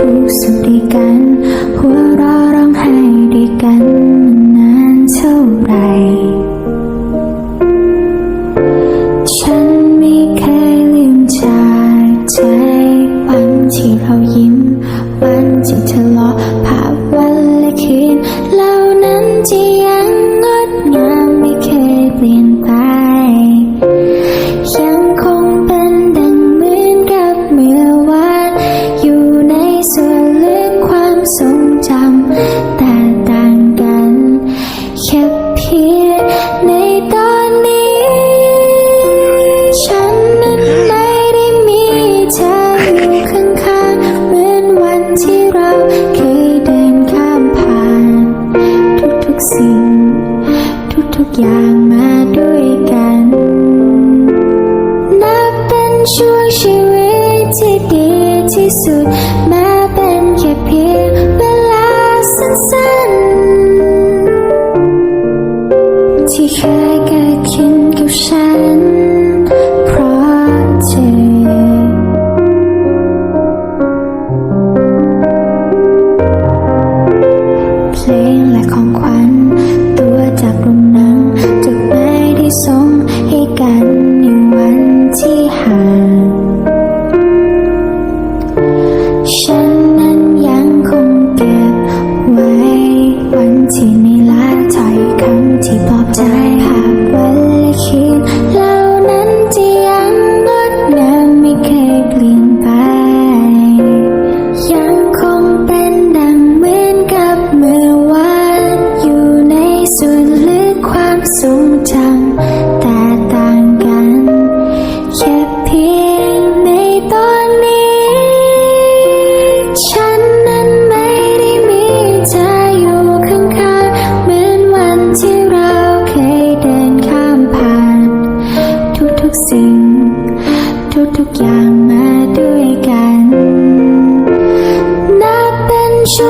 กัน หัวเราะร้องไห้ด้วยกันมานานเท่าไร ฉันไม่เคยลืมจากใจวันที่เรายิ้ม วันที่ทะเลาะภาพวันและคืน ทรงจำแต่ต่างกัน แค่เพียงในตอนนี้ ฉันนั้นไม่ได้มีเธออยู่ข้างๆเหมือนวันที่เราเคยเดินข้ามผ่าน ทุกๆสิ่ง ทุกๆอย่างมาด้วยกัน นับเป็นช่วงชีวิตที่ดีที่สุดแม้ ให้กันในวันที่ห่างฉันนั้นยังคงเก็บไว้ วันที่ไม่ละถอยคำที่ปลอบใจภานและ ริง ทุกๆอย่างมาด้วยกัน นับเป็นชั่ว